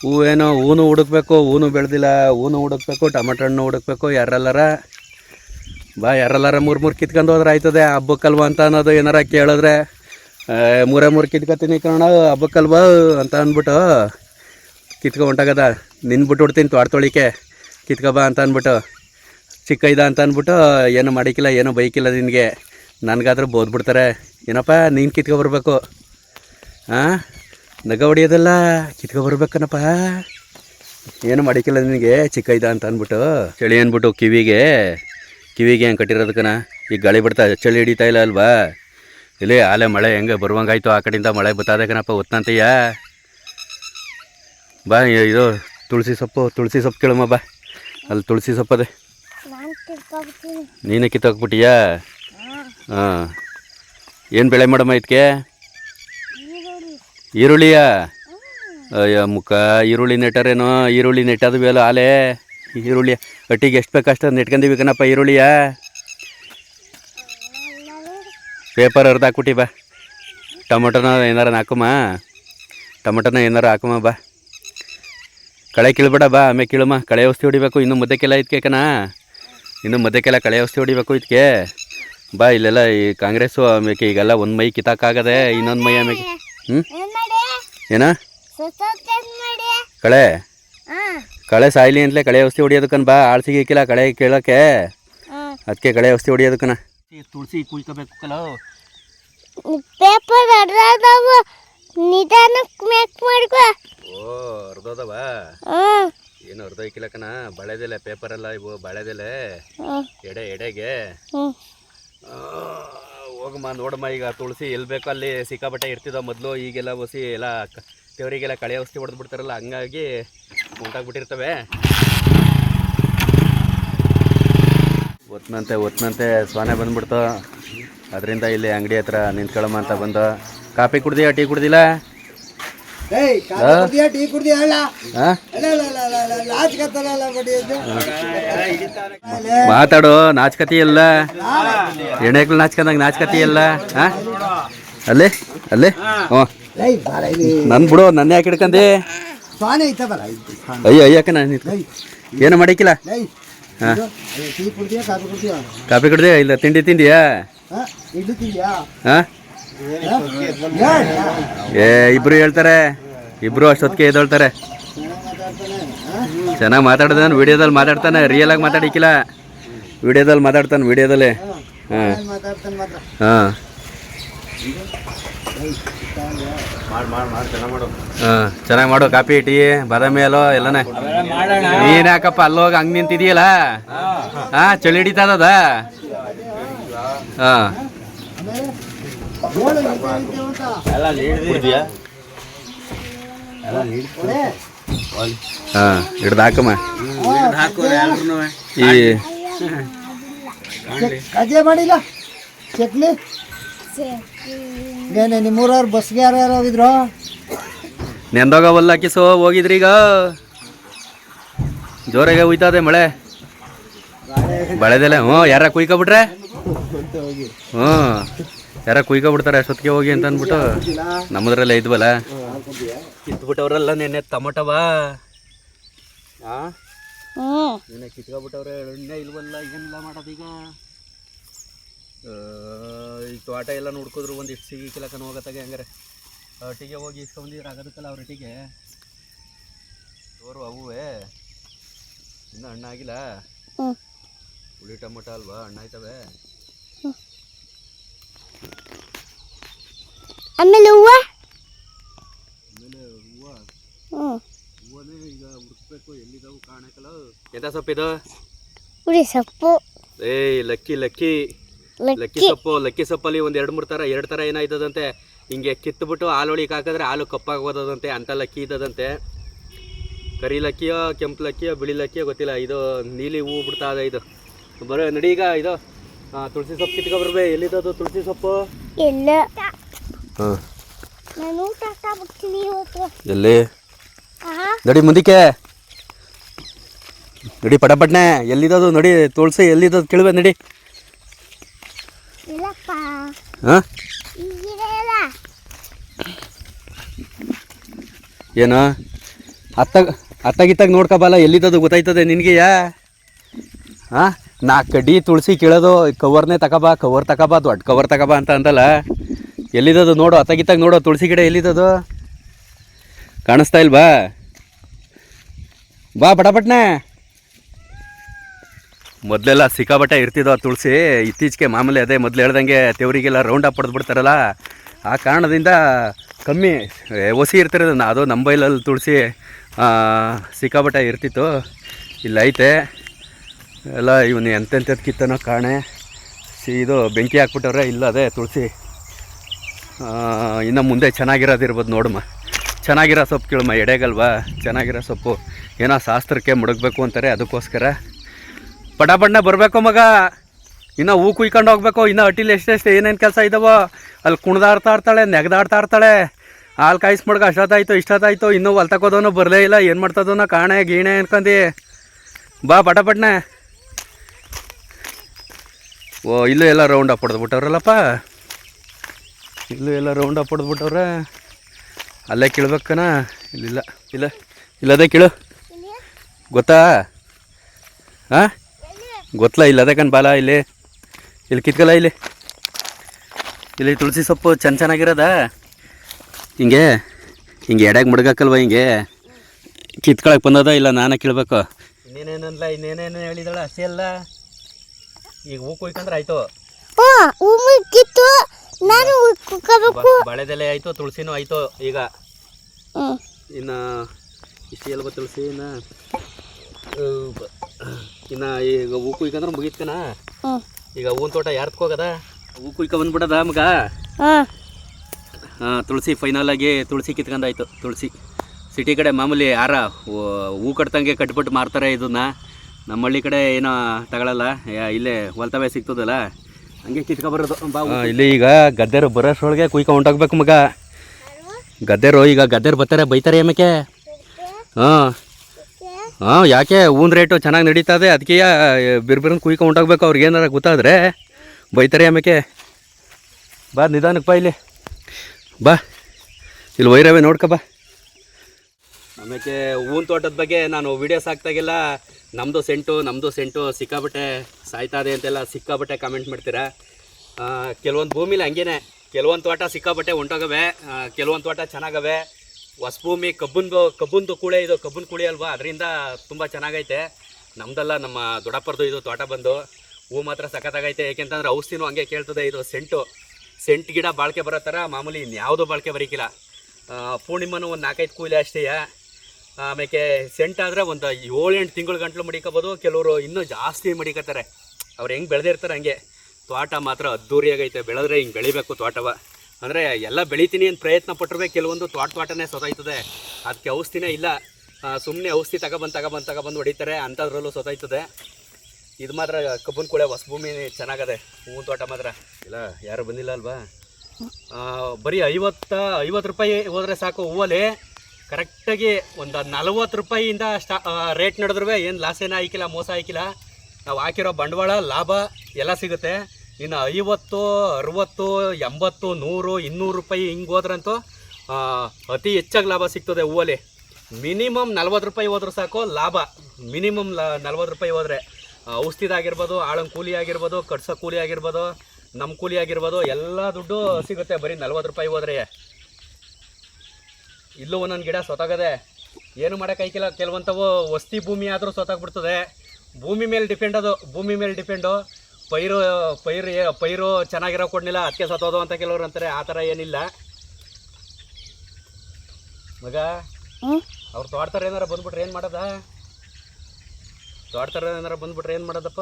ಹೂವೇನೋ ಹೂನು ಹುಡುಕ್ಬೇಕು, ಹೂನು ಬೆಳೆದಿಲ್ಲ, ಹೂನು ಹುಡುಕ್ಬೇಕು, ಟೊಮೆಟೊ ಹಣ್ಣು ಹುಡುಕ್ಬೇಕು, ಯಾರಲ್ಲಾರ? ಬಾ, ಯಾರಲ್ಲಾರ ಮೂರು ಮೂರು ಕಿತ್ಕೊಂಡು ಹೋದ್ರೆ ಆಯ್ತದೆ. ಹಬ್ಬಕ್ಕಲ್ವ ಅಂತ ಅನ್ನೋದು ಏನಾರ ಕೇಳಿದ್ರೆ ಮೂರೇ ಮೂರು ಕಿತ್ಕೊತೀನಿ ಕಣ ಹಬ್ಬಕ್ಕಲ್ವ ಅಂತ ಅಂದ್ಬಿಟ್ಟು ಕಿತ್ಕೊ ಹೊಂಟಾಗದ. ನಿನ್ ಬಿಟ್ಟು ಬಿಡ್ತೀನಿ ತೋಟ ತೊಳಿಕೆ ಕಿತ್ಕೊ ಬಾ ಅಂತ ಅಂದ್ಬಿಟ್ಟು ಚಿಕ್ಕ ಇದ ಅಂತ ಅಂದ್ಬಿಟ್ಟು, ಏನು ಮಾಡಿಕ್ಕಿಲ್ಲ ಏನೂ ಬೈಕಿಲ್ಲ ನಿನಗೆ. ನನಗಾದ್ರೂ ಬೋದ್ಬಿಡ್ತಾರೆ. ಏನಪ್ಪ, ನೀನು ಕಿತ್ಕೊಬರ್ಬೇಕು ಹಾಂ ನಗ ಹೊಡಿಯೋದಲ್ಲ ಕಿತ್ಕೊ ಬರ್ಬೇಕನಪ್ಪ. ಏನು ಮಾಡಿಕ್ಕಿಲ್ಲ ನಿನಗೆ ಚಿಕ್ಕ ಇದ ಅಂತ ಅಂದ್ಬಿಟ್ಟು. ಚಳಿ ಅಂದ್ಬಿಟ್ಟು ಕಿವಿಗೆ ಕಿವಿಗೆ ಹೆಂಗೆ ಕಟ್ಟಿರೋದಕ್ಕನ. ಈಗ ಗಾಳಿ ಬಿಡ್ತಾ ಚಳಿ ಹಿಡಿತಾ ಇಲ್ಲ ಅಲ್ವಾ? ಇಲ್ಲಿ ಆಲೆ ಮಳೆ ಹೆಂಗೆ ಬರುವಂಗಾಯ್ತು ಆ ಕಡೆಯಿಂದ ಮಳೆ ಬತ್ತಾದಕ್ಕನಪ್ಪ ಒತ್ತಂತೀಯ ಬಾ ಇದು ತುಳಸಿ ಸೊಪ್ಪು ತುಳಸಿ ಸೊಪ್ಪು ಕೇಳಮ್ಮ ಬಾ. ಅಲ್ಲಿ ತುಳಸಿ ಸೊಪ್ಪದೆ ನೀನು ಕಿತ್ತೋಗ್ಬಿಟ್ಟಿಯಾ ಹಾಂ. ಏನು ಬೆಳೆ ಮಾಡಮ್ಮ ಇದಕ್ಕೆ ಈರುಳ್ಳಿಯ, ಅಯ್ಯೋ ಮುಖ, ಈರುಳ್ಳಿ ನೆಟ್ಟರೇನೋ? ಈರುಳ್ಳಿ ನೆಟ್ಟದು ಬೇಲೋ ಆಲೆ. ಈರುಳ್ಳಿ ಅಟ್ಟಿಗೆ ಎಷ್ಟು ಬೇಕಷ್ಟು ನೆಟ್ಕೊಂಡಿವಿ ಕಣಪ್ಪ ಈರುಳ್ಳಿಯ. ಪೇಪರ್ ಅರ್ಧ ಹಾಕ್ಬಿಟ್ಟಿ ಬಾ. ಟೊಮೊಟೊನ ಏನಾರ ಹಾಕುಮ್ಮ ಟೊಮೊಟೊನ ಏನಾರ ಹಾಕುಮ್ಮ ಬಾ. ಕಳೆ ಕೀಳ್ಬೇಡ ಬಾ, ಆಮೇಲೆ ಕೀಳುಮ್ಮ ಕಳೆ ಔಷಧಿ ಹೊಡಿಬೇಕು, ಇನ್ನು ಮದ್ದಕ್ಕೆಲ್ಲ ಕಣ. ಇನ್ನು ಮುದ್ದಕ್ಕೆಲ್ಲ ಕಳೆ ಔಷಧಿ ಹೊಡಿಬೇಕು ಇದಕ್ಕೆ ಬಾ ಇಲ್ಲೆಲ್ಲ ಈ ಕಾಂಗ್ರೆಸ್ಸು ಆಮೇಲೆ ಈಗೆಲ್ಲ ಒಂದು ಮೈ ಕಿತ್ತಾಕಾಗದೆ ಇನ್ನೊಂದು ಮೈ ಆಮೇಲೆ ಹ್ಞೂ ಏನ್? ಕಳೆ? ಕಳೆ ಸಾಯ್ಲಿ ಅಂತಲೇ ಕಳೆ ಔಷಧಿ ಹೊಡಿಯೋದಕ್ಕನ್ ಬಾ ಆಳ್ಸಿಗೆ ಇಕ್ಕಿಲ್ಲ ಕಳೆ ಕೇಳಕ್ಕೆ ಹಾ. ಅದಕ್ಕೆ ಕಳೆ ಔಷಧಿ ಹೊಡಿಯೋದಕ್ಕನ. ತುಳಸಿ ಕುಯ್ಕೋಬೇಕು ಕಲೋ. ಪೇಪರ್ ಅರ್ಧದವು ನಿಧಾನಕ್ಕೆ ಮೇಕ್ ಮಾಡ್ಕೋ. ಓ ಅರ್ಧದವ? ಏನು ಅರ್ಧ ಇಕ್ಕಿಲ್ಲಕನ? ಬಳೆದೆಲೆ ಪೇಪರೆಲ್ಲ ಇವು ಬಳೆದೆಲೆ. ಎಡೆ ಎಡೆಗೆ. ನೋಡಮ್ಮ, ಈಗ ತುಳಸಿ ಎಲ್ಲಿ ಬೇಕೋ ಅಲ್ಲಿ ಸಿಕ್ಕಾಪಟ್ಟೆ ಇರ್ತಿದ್ದೋ ಮೊದಲು, ಈಗೆಲ್ಲ ಬಸಿ ಎಲ್ಲ ತೇವರಿಗೆಲ್ಲ ದೇವರಿಗೆಲ್ಲ ಕಳೆ ಔಷಧಿ ಹೊಡೆದು ಬಿಡ್ತಾರಲ್ಲ, ಹಂಗಾಗಿ ಉಂಟಾಗ್ಬಿಟ್ಟಿರ್ತವೆ. ಒತ್ನಂತೆ ಒತ್ನಂತೆ ಸ್ವಾನೆ ಬಂದ್ಬಿಡ್ತು. ಅದರಿಂದ ಇಲ್ಲಿ ಅಂಗಡಿ ಹತ್ರ ನಿಂತ್ಕೊಳ್ಳಮ್ಮ ಅಂತ ಬಂದು. ಕಾಫಿ ಕುಡ್ದಿಯಾ, ಟೀ ಕುಡ್ದಿಲ್ಲ? ಮಾತಾಡು ನಾಚ್ಕತಿ ಇಲ್ಲ. ಎಣ್ಣೆಕ್ಳು ನಾಚ್ಕೊಂಡಂಗೆ ನಾಚ್ಕತಿ ಇಲ್ಲ. ಅಲ್ಲಿ ಅಲ್ಲೇ ಅಲ್ಲೇ. ಹ್ಞೂ. ನನ್ ಬಿಡು ನನ್ನ ಯಾಕೆ ಹಿಡ್ಕಂದಿ? ಅಯ್ಯೋ ಅಯ್ಯಕ್ಕ ನಾನು ಏನು ಮಾಡಿಕ್ಕಿಲ್ಲ? ಹಾ. ಕಾಫಿ ಕುಡ್ದಿಯಾ ಕಾಫಿ ಕುಡ್ದೆ ಇಲ್ಲ ತಿಂಡಿ ತಿಂಡಿಯಾ ಹಾ? ಏ, ಇಬ್ರು ಹೇಳ್ತಾರೆ. ಇಬ್ರು ಅಷ್ಟೊತ್ತಿಗೆ ಎದ್ದೇಳ್ತಾರೆ. ಚೆನ್ನಾಗ್ ಮಾತಾಡ್ದಾನೆ ವಿಡಿಯೋದಲ್ಲಿ ಮಾತಾಡ್ತಾನೆ ರಿಯಲ್ ಆಗಿ ಮಾತಾಡಿಕ್ಕಿಲ್ಲ. ವಿಡಿಯೋದಲ್ಲಿ ಮಾತಾಡ್ತಾನೆ, ವಿಡಿಯೋದಲ್ಲಿ. ಹಾಂ. ಹಾಂ. ಚೆನ್ನಾಗಿ ಮಾಡು ಕಾಫಿ ಟೀ, ಬಾದಾಮಿ ಅಲ್ಲೋ ಎಲ್ಲನೇ. ನೀನ್ ಯಾಕಪ್ಪ ಅಲ್ಲೋಗಿ ಹಂಗೆ ನಿಂತಿದೀಯಲ್ಲ? ಹಾಂ, ಚಳಿ ಹಿಡಿತದ ಹಾಂ. ಹಾಂ ಹಿಡ್ದು ಹಾಕಮ್ಮ ಈ ಕಜೆ ಮಾಡಿಲ್ಲ ಚಕ್ಲಿ ಏನೇ ನಿಮ್ಮೂರವ್ರು ಬಸ್ಗೆ ಯಾರು ಯಾರು ಹೋಗಿದ್ರು ನೆಂದೋಗವಲ್ಲ ಕಿಸೋ ಹೋಗಿದ್ರಿ ಈಗ ಜೋರಾಗೆ ಹೋಯ್ತದೆ ಮಳೆ ಬಳೆದೆಲ್ಲ ಹ್ಞೂ ಯಾರ ಕುಯ್ಕೊಬಿಟ್ರೆ ಹ್ಞೂ ಯಾರ ಕುಯ್ಕೊಬಿಡ್ತಾರೆ ಅಷ್ಟೊತ್ತಿಗೆ ಹೋಗಿ ಅಂತ ಅಂದ್ಬಿಟ್ಟು ನಮ್ಮದ್ರಲ್ಲ ಇದ್ವಲ್ಲ? ಕಿತ್ಬಿಟ್ಟವ್ರಲ್ಲ ನೆನ್ನೆ ತಮಟವ ನೆನ್ನೆ ಕಿತ್ಕೊಬಿಟ್ಟವ್ರೆ ಎಣ್ಣೆ ಇಲ್ವಲ್ಲ ಏನಿಲ್ಲ ಮಾಡೋದೀಗ? ಈ ತೋಟ ಎಲ್ಲ ನೋಡ್ಕೋದ್ರು ಒಂದಿಷ್ಟು ಸಿಗಿ ಕಣ ಹೋಗತ್ತಾಗೆ ಹಂಗಾರೆ. ಒಟ್ಟಿಗೆ ಹೋಗಿ ಇಸ್ಕೊಂಡಿದ್ರೆ ಆಗೋದಕ್ಕಲ್ಲ ಅವ್ರ ಒಟ್ಟಿಗೆ ತೋರು ಅವುವೇ ಇನ್ನೂ ಹಣ್ಣಾಗಿಲ್ಲ? ಹುಳಿ ಟೊಮೊಟೊ ಅಲ್ವಾ ಹಣ್ಣಾಯ್ತವೆ? ಆಮೇಲೆ ಹೂವ? ಕಾಣಕ್ಕಲ್ಲ ಎಂತ ಸೊಪ್ಪಿದು ಉಳಿ ಸೊಪ್ಪು. ಏಯ್ ಲಕ್ಕಿ ಲಕ್ಕಿ. ಲಕ್ಕಿ ಸೊಪ್ಪು ಲಕ್ಕಿ ಸೊಪ್ಪಲ್ಲಿ ಒಂದು ಎರಡು ಮೂರು ಥರ ಎರಡು ಥರ ಏನಾಯ್ತದಂತೆ? ಹಿಂಗೆ ಕಿತ್ಬಿಟ್ಟು ಹಾಲೊಳಿಗೆ ಹಾಕಿದ್ರೆ ಹಾಲು ಕಪ್ಪಾಗೋದಂತೆ ಅಂತ ಲಕ್ಕಿ ಇದ್ದದಂತೆ. ಕರಿ ಲಕ್ಕಿಯೋ ಕೆಂಪು ಲಕ್ಕಿಯೋ ಬಿಳಿ ಲಕ್ಕಿಯೋ ಗೊತ್ತಿಲ್ಲ ಇದು ನೀಲಿ ಹೂವು ಬಿಡ್ತಾ ಇದೆ ಇದು. ಬರೋ ನಡಿ ಈಗ ಇದು ತುಳಸಿ ಸೊಪ್ಪು ಕಿತ್ಕೊಬರ್ಬೇ ಎಲ್ಲಿದ್ದದು ತುಳಸಿ ಸೊಪ್ಪು? ಎಲ್ಲ ಹಾಂ ನಾನು ಊಟ ಹಾಕ್ಬಿಡ್ತೀನಿ ಇವತ್ತು ಎಲ್ಲಿ? ನಡಿ ಮುಂದಕ್ಕೆ. ನಡಿ ಪಟಪಟ್ನೆ ಎಲ್ಲಿದ್ದದು ನಡಿ ತುಳಸಿ ಎಲ್ಲಿದ್ದದು ಕೇಳುವೆ ನಡಿ. ಇಲ್ಲಪ್ಪ. ಹಾಂ? ಏನು? ಅತ್ತಾಗ ಅತ್ತಾಗಿತ್ತಾಗ ನೋಡ್ಕೊಬಲ್ಲ ಎಲ್ಲಿದ್ದದು ಗೊತ್ತಾಯ್ತದೆ ನಿನಗೆಯಾ ಹಾಂ? ನಾಲ್ಕು ಕಡ್ಡಿ ತುಳಸಿ ಕೇಳೋದು ಕವರ್ನೇ ತಗೋಬಾ ಕವರ್ ತಗೋಬಾ ದೊಡ್ಡ ಕವರ್ ತಗೋಬಾ ಅಂತ ಅಂತಲ್ಲ ಎಲ್ಲಿದ್ದದು ನೋಡು ಅತ್ತಾಗಿತ್ತಾಗ ನೋಡು, ತುಳಸಿ ಗಿಡ ಎಲ್ಲಿದದು? ಕಾಣಿಸ್ತಾ ಇಲ್ವಾ? ಬಾ ಬಡಪಟ್ಟನೆ ಮೊದಲೆಲ್ಲ ಸಿಕ್ಕಾಬಟ್ಟೆ ಇರ್ತಿದ್ದು ತುಳಸಿ, ಇತ್ತೀಚೆಗೆ ಮಾಮೂಲಿ ಅದೇ ಮೊದಲು ಹೇಳ್ದಂಗೆ ತೆವರಿಗೆಲ್ಲ ರೌಂಡ್ ಅಪ್ ಪಡೆದ್ಬಿಡ್ತಾರಲ್ಲ ಆ ಕಾರಣದಿಂದ ಕಮ್ಮಿ ಒಸಿ ಇರ್ತಿರೋದು ಅದು ನಮ್ಮ ಬೈಲಲ್ಲಿ ತುಳಸಿ ಸಿಕ್ಕಾಬಟ್ಟೆ ಇರ್ತಿತ್ತು. ಇಲ್ಲೈತೆ ಎಲ್ಲ ಇವನು ಎಂತೆಂಥದ್ದು ಕಿತ್ತನೋ ಕಾಣೆ. ಸಿ, ಇದು ಬೆಂಕಿ ಹಾಕ್ಬಿಟ್ಟವ್ರೆ, ಇಲ್ಲ ಅದೇ ತುಳಸಿ. ಇನ್ನು ಮುಂದೆ ಚೆನ್ನಾಗಿರೋದಿರ್ಬೋದು ನೋಡಮ್ಮ ಚೆನ್ನಾಗಿರೋ ಸೊಪ್ಪು ಕೇಳಮ್ಮ ಎಡೆಗಲ್ವಾ? ಚೆನ್ನಾಗಿರೋ ಸೊಪ್ಪು. ಏನೋ ಶಾಸ್ತ್ರಕ್ಕೆ ಮುಡುಗಬೇಕು ಅಂತಾರೆ, ಅದಕ್ಕೋಸ್ಕರ. ಪಟಾಪಟ್ನೆ ಬರಬೇಕು ಮಗ? ಇನ್ನು ಹೂ ಕುಯ್ಕೊಂಡು ಹೋಗ್ಬೇಕು? ಇನ್ನು ಅಟ್ಟಿಲಿ ಎಷ್ಟೆಷ್ಟು ಏನೇನು ಕೆಲಸ ಇದ್ದಾವೋ ಅಲ್ಲಿ ಕುಣ್ದಾಡ್ತಾ ಇರ್ತಾಳೆ, ನೆಗ್ದಾಡ್ತಾ ಇರ್ತಾಳೆ. ಹಾಲು ಕಾಯಿಸ್ ಮಡ್ಗ ಅಷ್ಟೊತ್ತಾಯ್ತು ಇಷ್ಟೊತ್ತಾಯ್ತು ಇನ್ನೂ ಹೊಲ್ ತಕೋದವನು ಬರಲೇ ಇಲ್ಲ. ಏನು ಮಾಡ್ತದೋನ ಕಾಣೆ, ಗೀಣೆ ಅನ್ಕೊಂಡಿ ಬಾ ಪಟ್ನೆ. ಓ, ಇಲ್ಲೇ ಎಲ್ಲ ರೌಂಡ್ ಅಪ್ ಹೊಡೆದ್ಬಿಟ್ಟವ್ರಲ್ಲಪ್ಪ. ಇಲ್ಲೂ ಎಲ್ಲ ರೌಂಡ್ ಅಪ್ ಹೊಡೆದ್ಬಿಟ್ಟವ್ರೆ. ಅಲ್ಲೇ ಕೀಳ್ಬೇಕನ? ಇಲ್ಲಿಲ್ಲ. ಇಲ್ಲ. ಇಲ್ಲದೆ ಕೀಳು. ಗೊತ್ತಾ? ಹಾಂ ಗೊತ್ತಲ್ಲ ಇಲ್ಲದೆ ಕಣ್ ಬಾಲ ಇಲ್ಲಿ. ಇಲ್ಲಿ ಕಿತ್ಕಲ್ಲ ಇಲ್ಲಿ. ಇಲ್ಲಿ ತುಳಸಿ ಸೊಪ್ಪು ಚೆನ್ನ ಚೆನ್ನಾಗಿರೋದ? ಹಿಂಗೆ ಹಿಂಗೆ ಎಡೆಗೆ ಮುಡ್ಗಾಕಲ್ವ ಹಿಂಗೆ? ಕಿತ್ಕೊಳಕ್ಕೆ ಬಂದದ ಇಲ್ಲ ನಾನೇ ಕೇಳ್ಬೇಕು? ಇನ್ನೇನೇನಲ್ಲ ಇನ್ನೇನೇನು ಹೇಳಿದಳ? ಅಷ್ಟೇ ಅಲ್ಲ. ಈಗ ಹೂ ಆಯ್ತು. ಹೂ ಉಮ್ಮಿಕ್ಕಿತ್ತು ನಾನು ಕುಕ್ಕಬೇಕು ಬಳೆದೆಲೆ ಆಯ್ತು ತುಳಸಿನೂ ಆಯ್ತು ಈಗ? ಇನ್ನ ಇಷ್ಟು ಎಲ್ಬ ತುಳಸಿ ಇನ್ನ? ಇನ್ನ ಈಗ ಹೂ ಕುಯ್ಕಂದ್ರೆ ಮುಗಿತ್ಕನ? ಈಗ ಹೂವಿನ ತೋಟ ಯಾರ್ದಕ್ಕೆ ಹೋಗದ? ಹೂ ಕುಯ್ಕ ಬಂದ್ಬಿಡದ ಮಗ? ತುಳಸಿ ಫೈನಲ್ ಆಗಿ ತುಳಸಿ ಕಿತ್ಕೊಂಡಾಯ್ತು ತುಳಸಿ. ಸಿಟಿ ಕಡೆ ಮಾಮೂಲಿ ಯಾರ ಹೂ ಕಟ್ತಂಗೆ ಕಟ್ಬಿಟ್ಟು ಮಾರ್ತಾರೆ ಇದನ್ನ. ನಮ್ಮ ಹಳ್ಳಿ ಕಡೆ ಏನೋ ತಗೊಳಲ್ಲ. ಇಲ್ಲೇ ಹೊಲ್ತವೇ ಸಿಗ್ತದಲ್ಲ. ಹಂಗೆ ಕಿತ್ಕೊ ಬರೋದು ಬಾ ಇಲ್ಲಿ ಈಗ ಗದ್ದೆರು ಬರೋಷ್ರೊಳಗೆ ಕುಯ್ಕೊ ಹೊಂಟೋಗ್ಬೇಕು ಮಗ. ಗದ್ದೆರು ಈಗ ಗದ್ದೆರು ಬರ್ತಾರೆ ಬೈತಾರೆ ಏಮಕ್ಕೆ ಹಾಂ. ಹಾಂ ಯಾಕೆ? ಹೂನ್ ರೇಟು ಚೆನ್ನಾಗಿ ನಡೀತದೆ. ಅದಕ್ಕೆ ಬಿರ್ಬಿರ್ನ ಕುಯ್ಕೊ ಹೊಂಟೋಗ್ಬೇಕು ಅವ್ರಿಗೆ. ಏನಾರ ಗೊತ್ತಾದ್ರೆ ಬೈತಾರೆ ಆಮೇಲೆ ಬಾ ನಿಧಾನಕ್ಕೆ ಬಾ ಇಲ್ಲಿ. ಬಾ. ಇಲ್ಲಿ ವೈರವೇ ನೋಡ್ಕ ಬಾ. ಆಮೇಲೆ ಹೂವಿನ ತೋಟದ ಬಗ್ಗೆ ನಾನು ವೀಡಿಯೋಸ್ ಹಾಕ್ದಾಗೆಲ್ಲ ನಮ್ಮದು ಸೆಂಟು ನಮ್ಮದು ಸೆಂಟು ಸಿಕ್ಕಾಬಟ್ಟೆ ಸಾಯ್ತಾ ಇದೆ ಅಂತೆಲ್ಲ ಸಿಕ್ಕಾಬಟ್ಟೆ ಕಾಮೆಂಟ್ ಮಾಡ್ತೀರಾ? ಕೆಲವೊಂದು ಭೂಮಿಲಿ ಹಂಗೇನೆ. ಕೆಲವೊಂದು ತೋಟ ಸಿಕ್ಕಾಬಟ್ಟೆ ಹೊಂಟೋಗವೆ ಕೆಲವೊಂದು ತೋಟ ಚೆನ್ನಾಗವೆ. ಹೊಸ ಭೂಮಿ ಕಬ್ಬುಂದು ಕಬ್ಬುಂದು ಕೂಳೆ ಇದು ಕಬ್ಬನ್ ಕೂಳಿ ಅಲ್ವಾ? ಅದರಿಂದ ತುಂಬ ಚೆನ್ನಾಗೈತೆ. ನಮ್ಮದೆಲ್ಲ ನಮ್ಮ ದೊಡ್ಡಪ್ಪರದು ಇದು ತೋಟ ಬಂದು. ಹೂ ಮಾತ್ರ ಸಖತ್ತಾಗೈತೆ. ಏಕೆಂತಂದ್ರೆ ಔಷಧಿನೂ ಹಂಗೆ ಕೇಳ್ತದೆ ಇದು ಸೆಂಟು. ಸೆಂಟ್ ಗಿಡ ಬಾಳಿಕೆ ಬರೋ ಥರ ಮಾಮೂಲಿ ಇನ್ಯಾವುದೂ ಬಾಳಿಕೆ ಬರೀಕಿಲ್ಲ. ಪೂರ್ಣಿಮನು ಒಂದು ನಾಲ್ಕೈದು ಕೂಲಿ ಅಷ್ಟೇ. ಆಮೇಲೆ ಸೆಂಟ್ ಆದರೆ ಒಂದು ಏಳು ಎಂಟು ತಿಂಗಳು ಗಂಟ್ಲು ಮಡಿಕೋಬೋದು ಕೆಲವರು ಇನ್ನೂ ಜಾಸ್ತಿ ಮಡಿಕೋತಾರೆ ಅವ್ರು ಹೆಂಗೆ ಬೆಳೆದಿರ್ತಾರೆ ಹಂಗೆ. ತೋಟ ಮಾತ್ರ ಅದ್ದೂರಿಯಾಗೈತೆ ಬೆಳೆದ್ರೆ ಹಿಂಗೆ ಬೆಳಿಬೇಕು ತೋಟವ. ಅಂದರೆ ಎಲ್ಲ ಬೆಳಿತೀನಿ ಅಂತ ಪ್ರಯತ್ನ ಪಟ್ಟರೆ ಕೆಲವೊಂದು ತೋಟ ತೋಟನೇ ಸೊತಾಯ್ತದೆ. ಅದಕ್ಕೆ ಔಷಧಿನೇ ಇಲ್ಲ. ಸುಮ್ಮನೆ ಔಷಧಿ ತಗೊಬಂದು ತಗೊಬಂದು ತಗೊಬಂದು ಹೊಡಿತಾರೆ ಅಂಥದ್ರಲ್ಲೂ ಸೊತಾಯ್ತದೆ. ಇದು ಮಾತ್ರ ಕಬ್ಬನ್ ಕೂಳೆ ಹೊಸ ಭೂಮಿ ಚೆನ್ನಾಗದೆ ಹೂವು ತೋಟ ಮಾತ್ರ. ಇಲ್ಲ ಯಾರು ಬಂದಿಲ್ಲ ಅಲ್ವಾ? ಬರೀ ಐವತ್ತ ಐವತ್ತು ರೂಪಾಯಿ ಹೋದರೆ ಸಾಕು ಹೂವಲ್ಲಿ. ಕರೆಕ್ಟಾಗಿ ಒಂದು ನಲ್ವತ್ತು ರೂಪಾಯಿಯಿಂದ ಸ್ಟಾ ರೇಟ್ ನಡೆದ್ರೂ ಏನು ಲಾಸ್ ಏನೂ ಆಯ್ಕಿಲ್ಲ ಮೋಸ ಆಯ್ಕಿಲ್ಲ ನಾವು ಹಾಕಿರೋ ಬಂಡವಾಳ, ಲಾಭ ಎಲ್ಲ ಸಿಗುತ್ತೆ. ಇನ್ನು ಐವತ್ತು, ಅರುವತ್ತು, ಎಂಬತ್ತು, ನೂರು, ಇನ್ನೂರು ರೂಪಾಯಿ ಹಿಂಗೆ ಹೋದ್ರಂತೂ ಅತಿ ಹೆಚ್ಚಾಗಿ ಲಾಭ ಸಿಗ್ತದೆ ಹೂವಲ್ಲಿ. ಮಿನಿಮಮ್ ನಲ್ವತ್ತು ರೂಪಾಯಿ ಹೋದ್ರೂ ಸಾಕು, ಲಾಭ. ಮಿನಿಮಮ್ ಲ ನಲ್ವತ್ತು ರೂಪಾಯಿ ಹೋದರೆ ಔಷಧಿದಾಗಿರ್ಬೋದು ಆಳಂಗೆ ಕೂಲಿ ಆಗಿರ್ಬೋದು, ಕಟ್ಸೋ ಕೂಲಿ ಆಗಿರ್ಬೋದು ನಮ್ಮ ಕೂಲಿ ಆಗಿರ್ಬೋದು, ಎಲ್ಲ ದುಡ್ಡು ಸಿಗುತ್ತೆ ಬರೀ ನಲ್ವತ್ತು ರೂಪಾಯಿ ಹೋದ್ರೆ. ಇಲ್ಲೂ ಒಂದೊಂದು ಗಿಡ ಸೊತ್ತಾಗದೆ ಏನು ಮಾಡೋಕ್ಕಾಯ್ಕಿಲ್ಲ ಕೆಲವಂಥವು ವಸ್ತಿ ಭೂಮಿ ಆದರೂ ಸೊತಾಗ್ಬಿಡ್ತದೆ. ಭೂಮಿ ಮೇಲೆ ಡಿಪೆಂಡ್ ಅದು ಭೂಮಿ ಮೇಲೆ ಡಿಪೆಂಡು. ಪೈರು ಪೈರು ಪೈರು ಚೆನ್ನಾಗಿರೋ ಕೊಡ್ಲಿಲ್ಲ ಅದಕ್ಕೆ ಸತ್ತೋದು ಅಂತ ಕೆಲವರು ಅಂತಾರೆ ಆ ಥರ ಏನಿಲ್ಲ. ಮಗ ಹ್ಞೂ? ಅವ್ರು ತೋಡ್ತಾರೆ ಏನಾರ ಬಂದ್ಬಿಟ್ರೆ ಏನು ಮಾಡೋದ? ತೋಡ್ತಾರೆ ಏನಾರ ಬಂದ್ಬಿಟ್ರೆ ಏನು ಮಾಡೋದಪ್ಪ?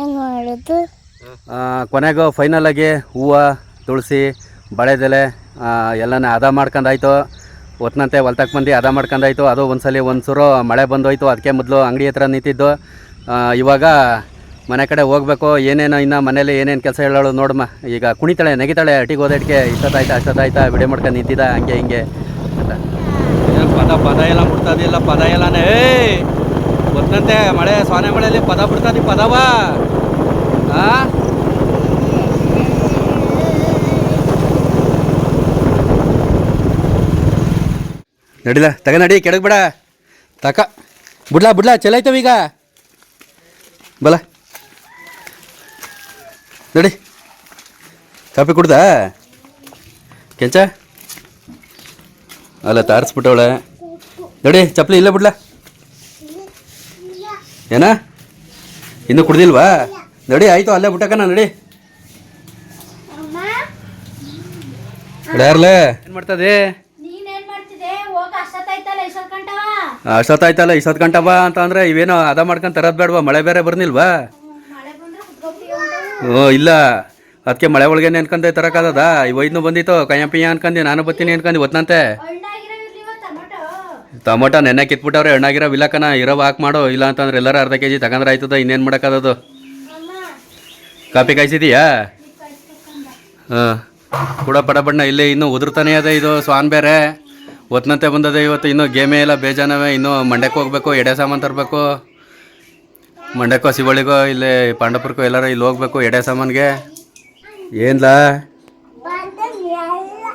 ಏನು ಮಾಡೋದು? ಕೊನೆಗೂ ಫೈನಲ್ ಆಗಿ ಹೂವು ತುಳಸಿ ಬಳೆದೆಲೆ ಎಲ್ಲನೇ ಹದ ಮಾಡ್ಕೊಂಡಾಯ್ತು ಒತ್ನಂತೆ ಹೊಲ್ತಕ್ಕೆ ಬಂದು ಹದ ಮಾಡ್ಕೊಂಡಾಯ್ತು ಅದು ಒಂದ್ಸಲಿ ಒಂದ್ಸೂರು ಮಳೆ ಬಂದೋಯ್ತು. ಅದಕ್ಕೆ ಮೊದಲು ಅಂಗಡಿ ಹತ್ರ ನಿಂತಿದ್ದು. ಇವಾಗ ಮನೆ ಕಡೆ ಹೋಗ್ಬೇಕು. ಏನೇನೋ ಇನ್ನು ಮನೇಲಿ ಏನೇನು ಕೆಲಸ ಹೇಳೋಳು ನೋಡಮ್ಮ ಈಗ ಕುಣಿತಾಳೆ, ನೆಗಿತಾಳೆ, ಅಟಿಗೆ ಹೋದಟ್ಟಿಗೆ ಇಷ್ಟೊತ್ತಾಯ್ತಾ, ಅಷ್ಟೊತ್ತಾಯ್ತಾ ವಿಡಿಯೋ ಮಾಡ್ಕೊಂಡು ನಿಂತಿದ್ದ. ಹಂಗೆ ಹಿಂಗೆ ಅಂತ. ಪದ ಪದ ಎಲ್ಲ ಮುಟ್ತದಿಲ್ಲ ಪದ ಎಲ್ಲನೇ ಗೊತ್ತಂತೆ ಮಳೆ, ಸ್ವಾನೆ ಮಳೆಯಲ್ಲಿ ಪದ ಬಿಡ್ತದೆ ಪದವಾ? ಆ? ನಡಿಲ ತಗ ನಡಿ ಕೆಳಗೆ ಬಿಡ. ತಕ. ಬಿಡ್ಲಾ ಬಿಡ್ಲಾ ಚಲಾಯ್ತವ ಈಗ. ಬಲ. ನಡಿ. ಕಾಪಿ ಕುಡ್ದ? ಕೆಂಚ? ಅಲ್ಲ ತಾರಿಸ್ಬಿಟ್ಟವಳೆ. ನಡಿ ಚಪ್ಪಲಿ ಇಲ್ಲ ಬಿಡ್ಲಾ. ಏನ? ಇನ್ನೂ ಕುಡ್ದಿಲ್ವಾ? ನಡಿ ಆಯ್ತು ಅಲ್ಲೇ ಬಿಟ್ಟಕನ ನಡಿ. ಅಮ್ಮ. ಯಾರ್ಲೆ ಏನು ಮಾಡ್ತದೆ ನೀನೇನ್ ಮಾಡ್ತಿದ್ದೆ ಹೋಗ ಅಷ್ಟೊತ್ತಾಯ್ತಲ್ಲ ಇಷ್ಟೊತ್ಕಂಟವ ಅಷ್ಟೊತ್ತಾಯ್ತಲ್ಲ, ಇಷ್ಟೊತ್ತು ಗಂಟೆ ಬಾ ಅಂತ ಅಂದ್ರೆ ಇವೇನೋ ಅದ ಮಾಡ್ಕೊಂಡು ತರೋದು ಬೇಡವಾ? ಮಳೆ ಬೇರೆ ಬರ್ನಿಲ್ವಾ? ಓ, ಇಲ್ಲ. ಅದಕ್ಕೆ ಮಳೆ ಒಳಗೆ ಅನ್ಕೊಂಡೆ ತರಕಾದದ ಇವೈದ್ನು ಬಂದಿತ್ತು ಕಯ್ಯಪಿಯ ಅನ್ಕಂದೆ ನಾನು ಬರ್ತೀನಿ ಅನ್ಕಂದು ಒತ್ತಂತೆ ಟೊಮಟೊ ನೆನ್ನೆ ಕಿತ್ಬಿಟ್ಟವ್ರೆ ಹಣ್ಣಾಗಿರೋ ವಿಲಕನ ಇರೋ ಹಾಕಿ ಮಾಡೋ. ಇಲ್ಲ ಅಂತಂದ್ರೆ ಎಲ್ಲರೂ ಅರ್ಧ ಕೆ ಜಿ ತಗೊಂಡ್ರೆ ಆಯ್ತದ, ಇನ್ನೇನು ಮಾಡೋಕ್ಕಾಗದು? ಕಾಪಿ ಕಾಯಿಸಿದೀಯಾ? ಹಾಂ. ಕೂಡ ಪಡಬಣ್ಣ ಇಲ್ಲೇ ಇನ್ನೂ ಉದುರ್ತಾನೆ ಅದೇ ಇದು, ಸ್ವಾನ್ ಬೇರೆ. ಒತ್ನಂತೆ ಬಂದದೆ ಇವತ್ತು ಇನ್ನೂ ಗೇಮೇ ಇಲ್ಲ, ಬೇಜಾನವೇ. ಇನ್ನೂ ಮಂಡ್ಯಕ್ಕೆ ಹೋಗ್ಬೇಕು, ಎಡೆ ಸಾಮಾನು ತರಬೇಕು. ಮಂಡ್ಯಕ್ಕೋ ಶಿವಳಿಗೋ ಇಲ್ಲಿ ಪಾಂಡಪುರಕ್ಕೋ ಎಲ್ಲರೂ ಇಲ್ಲಿ ಹೋಗ್ಬೇಕು ಎಡೆ ಸಾಮಾನಿಗೆ. ಏನ್ಲಾ?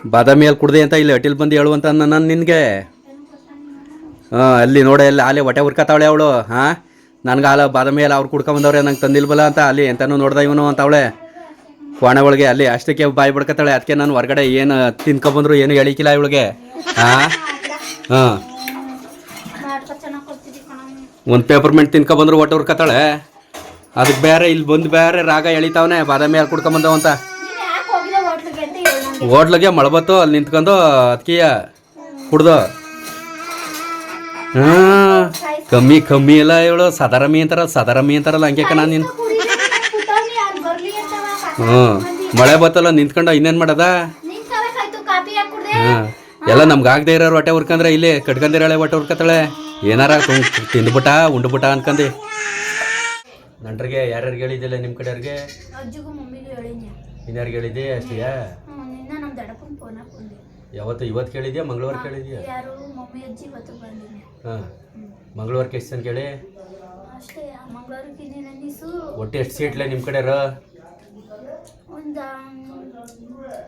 ಬಾದಾಮಿ ಅಲ್ಲಿ ಕುಡ್ದೆ ಅಂತ ಇಲ್ಲಿ ಅಟಿಲ್ ಬಂದು ಹೇಳುವಂತ ನಾನು ನಿನಗೆ. ಹಾಂ, ಅಲ್ಲಿ ನೋಡೆ, ಅಲ್ಲಿ ಅಲ್ಲಿ ಹೊಟ್ಟೆ ಹುರ್ಕತ್ತಾವಳೆ ಅವಳು. ಹಾಂ? ನನಗೆ ಅಲ್ಲ ಬಾದಾಮಿ ಅಲ್ಲಿ ಅವ್ರು ಕುಡ್ಕೊಂಬಂದವ್ರೆ ನಂಗೆ ತಂದಿಲ್ಬಲ್ಲ ಅಂತ ಅಲ್ಲಿ ಎಂತನೂ ನೋಡ್ದ ಇವನು ಅಂತ ಅವಳೆ. ಕೋಣೆ ಒಳಗೆ ಅಲ್ಲಿ ಅಷ್ಟಕ್ಕೆ ಬಾಯಿ ಬಿಡ್ಕತ್ತಾಳೆ. ಅದಕ್ಕೆ ನಾನು ಹೊರಗಡೆ ಏನು ತಿನ್ಕೊಬಂದ್ರು ಏನು ಹೇಳಿಕಿಲ್ಲ ಇವಳಿಗೆ. ಹಾಂ? ಹಾಂ. ಒಂದು ಪೇಪರ್ಮೆಂಟ್ ತಿನ್ಕೊಬಂದ್ರು ಒಟ್ಟು ಹುರ್ಕತ್ತಾಳೆ. ಅದಕ್ಕೆ ಬೇರೆ ಇಲ್ಲಿ ಬಂದು ಬೇರೆ ರಾಗ ಎಳಿತಾವನೆ, ಬಾದಾಮಿ ಅಲ್ಲಿ ಕುಡ್ಕೊಂಬಂದವ ಅಂತ. ಹೋಟ್ಲಿಗೆ ಮಳಬತ್ತು, ಅಲ್ಲಿ ನಿಂತ್ಕೊಂಡು ಅದಕ್ಕಿಯ ಕುಡ್ದು. ಹಾಂ. ಕಮ್ಮಿ ಕಮ್ಮಿ ಇಲ್ಲ ಇವಳು ಸದಾರಮಿ ಅಂತಾರಲ್ಲ ಸದಾರಮಿ ಅಂತಾರಲ್ಲ, ಹಂಗೆ ನಾನು ನೀನು. ಹ್ಞೂ ಮಳೆ ಬತ್ತಲ್ಲ ನಿಂತ್ಕೊಂಡ ಇನ್ನೇನು ಮಾಡದ? ಹಾಂ ಎಲ್ಲ ನಮ್ಗೆ ಆಗದೆ ಇರೋರು ಹೊಟ್ಟೆ ಹುರ್ಕಂದ್ರೆ ಇಲ್ಲಿ ಕಟ್ಕೊಂಡಿರಾಳೆ ಹೊಟ್ಟೆ ಹುರ್ಕತ್ತಾಳೆ. ಏನಾರ ತಿಂದ್ಬಿಟ್ಟ ಉಂಡ್ಬಿಟ್ಟ ಅನ್ಕಂದು. ನಂಟ್ರಿಗೆ ಯಾರ್ಯಾರು ಹೇಳಿದ್ದಿಲ್ಲ ನಿಮ್ಮ ಕಡೆಯವ್ರಿಗೆ? ಇನ್ಯಾರಿಗೆ ಹೇಳಿದ್ದೆ? ಅಷ್ಟೇ ಯಾವತ್ತು ಇವತ್ತು ಕೇಳಿದ್ಯಾ ಮಂಗಳವಾರ ಕೇಳಿದ್ಯಾ? ಹಾಂ. ಮಂಗಳವಾರಕ್ಕೆ ಎಷ್ಟು ಜನ ಕೇಳಿ? ಒಟ್ಟು ಎಷ್ಟು ಸೀಟ್ಲೆ ನಿಮ್ಮ ಕಡೆಯವ್ರು? ಒಂದು